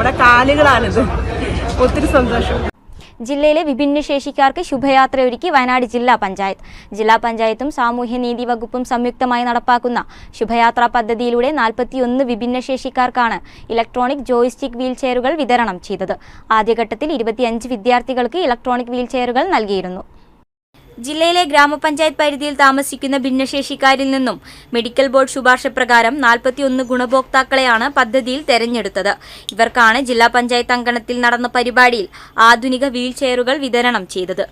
നമ്മുടെ കാലുകളാണിത്. ഒത്തിരി സന്തോഷം. ജില്ലയിലെ വിഭിന്നശേഷിക്കാർക്ക് ശുഭയാത്രയൊരുക്കി വയനാട് ജില്ലാ പഞ്ചായത്ത്. ജില്ലാ പഞ്ചായത്തും സാമൂഹ്യനീതി വകുപ്പും സംയുക്തമായി നടപ്പാക്കുന്ന ശുഭയാത്രാ പദ്ധതിയിലൂടെ നാൽപ്പത്തിയൊന്ന് വിഭിന്നശേഷിക്കാർക്കാണ് ഇലക്ട്രോണിക് ജോയിസ്റ്റിക് വീൽചെയറുകൾ വിതരണം ചെയ്തത്. ആദ്യഘട്ടത്തിൽ ഇരുപത്തിയഞ്ച് വിദ്യാർത്ഥികൾക്ക് ഇലക്ട്രോണിക് വീൽചെയറുകൾ നൽകിയിരുന്നു. ജില്ലയിലെ ഗ്രാമപഞ്ചായത്ത് പരിധിയിൽ താമസിക്കുന്ന ഭിന്നശേഷിക്കാരിൽ നിന്നും മെഡിക്കൽ ബോർഡ് ശുപാർശ പ്രകാരം നാൽപ്പത്തിയൊന്ന് ഗുണഭോക്താക്കളെയാണ് പദ്ധതിയിൽ തെരഞ്ഞെടുത്തത്. ഇവർക്കാണ് ജില്ലാ പഞ്ചായത്ത് അങ്കണത്തിൽ നടന്ന പരിപാടിയിൽ ആധുനിക വീൽ ചെയറുകൾ വിതരണം ചെയ്തത്.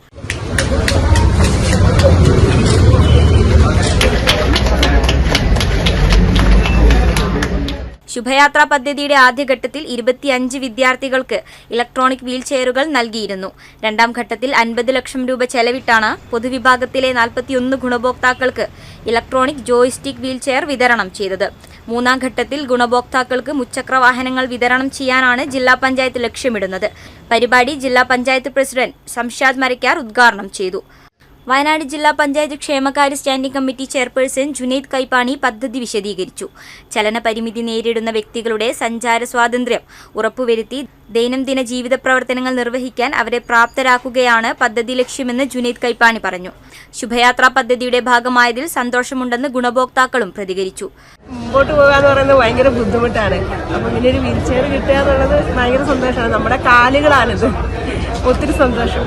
ശുഭയാത്രാ പദ്ധതിയുടെ ആദ്യഘട്ടത്തിൽ ഇരുപത്തിയഞ്ച് വിദ്യാർത്ഥികൾക്ക് ഇലക്ട്രോണിക് വീൽ ചെയറുകൾ നൽകിയിരുന്നു. രണ്ടാം ഘട്ടത്തിൽ അൻപത് ലക്ഷം രൂപ ചെലവിട്ടാണ് പൊതുവിഭാഗത്തിലെ നാൽപ്പത്തിയൊന്ന് ഗുണഭോക്താക്കൾക്ക് ഇലക്ട്രോണിക് ജോയിസ്റ്റിക് വീൽ ചെയർ വിതരണം ചെയ്തത്. മൂന്നാം ഘട്ടത്തിൽ ഗുണഭോക്താക്കൾക്ക് മുച്ചക്ര വാഹനങ്ങൾ വിതരണം ചെയ്യാനാണ് ജില്ലാ പഞ്ചായത്ത് ലക്ഷ്യമിടുന്നത്. പരിപാടി ജില്ലാ പഞ്ചായത്ത് പ്രസിഡന്റ് സംഷാദ് മരക്കാർ ഉദ്ഘാടനം ചെയ്തു. വയനാട് ജില്ലാ പഞ്ചായത്ത് ക്ഷേമകാര്യ standing committee chairperson Junaid Kaippani പദ്ധതി വിശദീകരിച്ചു. ചലന പരിമിതി നേരിടുന്ന വ്യക്തികളുടെ സഞ്ചാര സ്വാതന്ത്ര്യം ഉറപ്പുവരുത്തി ദൈനംദിന ജീവിത പ്രവർത്തനങ്ങൾ നിർവഹിക്കാൻ അവരെ പ്രാപ്തരാക്കുകയാണ് പദ്ധതി ലക്ഷ്യമെന്ന് ജുനൈദ് കൈപ്പാണി പറഞ്ഞു. ശുഭയാത്രാ പദ്ധതിയുടെ ഭാഗമായതിൽ സന്തോഷമുണ്ടെന്ന് ഗുണഭോക്താക്കളും പ്രതികരിച്ചു. മുമ്പോട്ട് പോകാന്ന് പറയുന്നത് ഭയങ്കര ബുദ്ധിമുട്ടാണ്. അപ്പം പിന്നെ ഒരു വീൽ ചെയർ കിട്ടുക എന്നുള്ളത് ഭയങ്കര സന്തോഷമാണ്. നമ്മുടെ കാലുകളാണിത്. ഒത്തിരി സന്തോഷം.